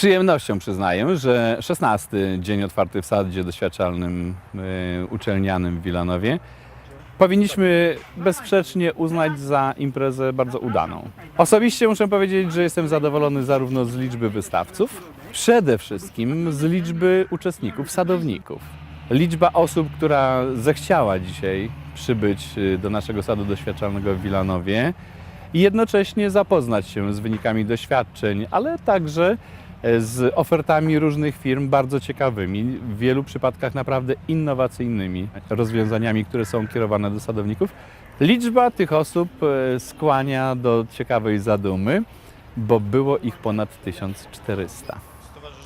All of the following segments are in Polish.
przyjemnością przyznaję, że 16 dzień otwarty w sadzie doświadczalnym y, uczelnianym w Wilanowie powinniśmy bezsprzecznie uznać za imprezę bardzo udaną. Osobiście muszę powiedzieć, że jestem zadowolony zarówno z liczby wystawców, przede wszystkim z liczby uczestników, sadowników. Liczba osób, która zechciała dzisiaj przybyć y, do naszego sadu doświadczalnego w Wilanowie i jednocześnie zapoznać się z wynikami doświadczeń, ale także z ofertami różnych firm bardzo ciekawymi, w wielu przypadkach naprawdę innowacyjnymi rozwiązaniami, które są kierowane do sadowników. Liczba tych osób e, skłania do ciekawej zadumy, bo było ich ponad 1400.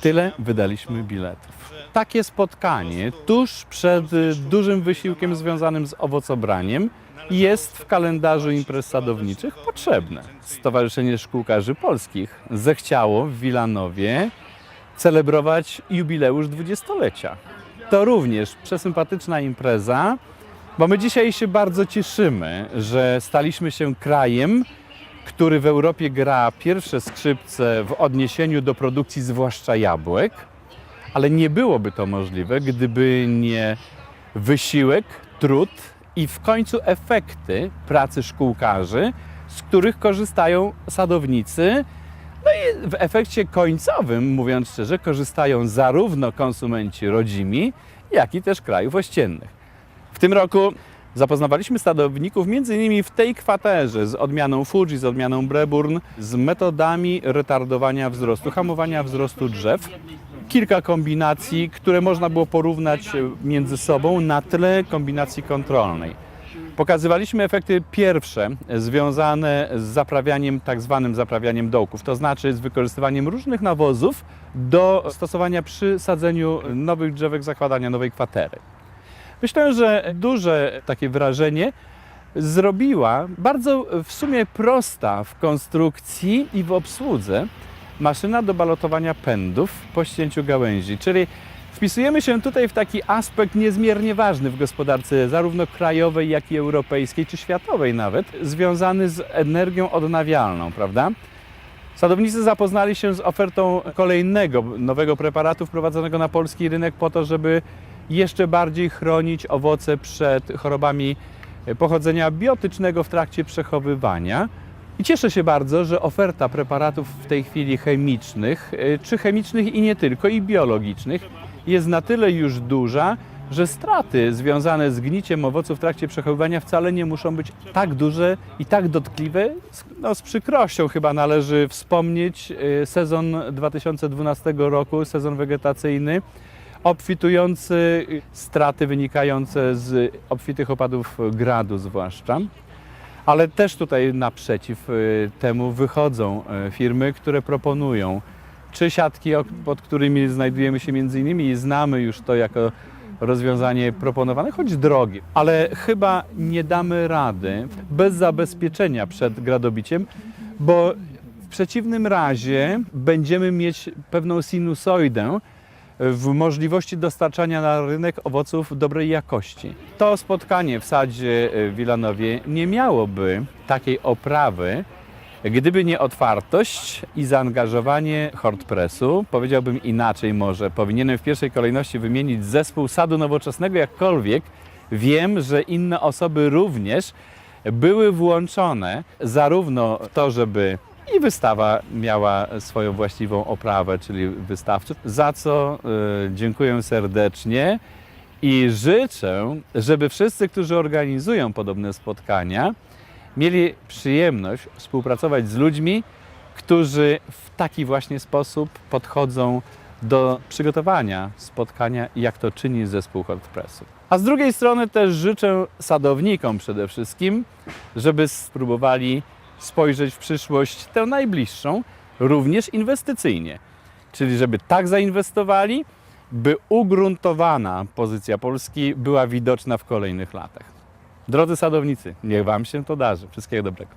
Tyle wydaliśmy biletów. Takie spotkanie tuż przed dużym wysiłkiem związanym z owocobraniem jest w kalendarzu imprez sadowniczych potrzebne. Stowarzyszenie Szkółkarzy Polskich zechciało w Wilanowie celebrować jubileusz dwudziestolecia. To również przesympatyczna impreza, bo my dzisiaj się bardzo cieszymy, że staliśmy się krajem, który w Europie gra pierwsze skrzypce w odniesieniu do produkcji zwłaszcza jabłek, ale nie byłoby to możliwe, gdyby nie wysiłek, trud i w końcu efekty pracy szkółkarzy, z których korzystają sadownicy. No i w efekcie końcowym, mówiąc szczerze, korzystają zarówno konsumenci rodzimi, jak i też krajów ościennych. W tym roku zapoznawaliśmy sadowników m.in. w tej kwaterze z odmianą Fuji, z odmianą Breburn, z metodami retardowania wzrostu, hamowania wzrostu drzew. Kilka kombinacji, które można było porównać między sobą na tle kombinacji kontrolnej. Pokazywaliśmy efekty pierwsze związane z zaprawianiem, tak zwanym zaprawianiem dołków, to znaczy z wykorzystywaniem różnych nawozów do stosowania przy sadzeniu nowych drzewek, zakładania nowej kwatery. Myślę, że duże takie wrażenie zrobiła bardzo w sumie prosta w konstrukcji i w obsłudze maszyna do balotowania pędów po ścięciu gałęzi, czyli wpisujemy się tutaj w taki aspekt niezmiernie ważny w gospodarce zarówno krajowej, jak i europejskiej, czy światowej nawet, związany z energią odnawialną, prawda? Sadownicy zapoznali się z ofertą kolejnego nowego preparatu wprowadzonego na polski rynek po to, żeby jeszcze bardziej chronić owoce przed chorobami pochodzenia biotycznego w trakcie przechowywania. I cieszę się bardzo, że oferta preparatów w tej chwili chemicznych, y, czy chemicznych i nie tylko, i biologicznych, jest na tyle już duża, że straty związane z gniciem owoców w trakcie przechowywania wcale nie muszą być tak duże i tak dotkliwe. No, z przykrością chyba należy wspomnieć y, sezon 2012 roku, sezon wegetacyjny, obfitujący y, straty wynikające z obfitych opadów gradu zwłaszcza. Ale też tutaj naprzeciw y, temu wychodzą y, firmy, które proponują czy siatki, pod którymi znajdujemy się między innymi i znamy już to jako rozwiązanie proponowane, choć drogie. Ale chyba nie damy rady bez zabezpieczenia przed gradobiciem, bo w przeciwnym razie będziemy mieć pewną sinusoidę w możliwości dostarczania na rynek owoców dobrej jakości. To spotkanie w sadzie y, w Wilanowie nie miałoby takiej oprawy, gdyby nie otwartość i zaangażowanie Hortpressu. Powiedziałbym inaczej może, powinienem w pierwszej kolejności wymienić zespół sadu nowoczesnego jakkolwiek. Wiem, że inne osoby również były włączone zarówno w to, żeby i wystawa miała swoją właściwą oprawę, czyli wystawców, za co y, dziękuję serdecznie i życzę, żeby wszyscy, którzy organizują podobne spotkania, mieli przyjemność współpracować z ludźmi, którzy w taki właśnie sposób podchodzą do przygotowania spotkania, jak to czyni zespół Hortpressu. A z drugiej strony też życzę sadownikom przede wszystkim, żeby spróbowali spojrzeć w przyszłość tę najbliższą, również inwestycyjnie. Czyli żeby tak zainwestowali, by ugruntowana pozycja Polski była widoczna w kolejnych latach. Drodzy sadownicy, niech Wam się to darzy. Wszystkiego dobrego.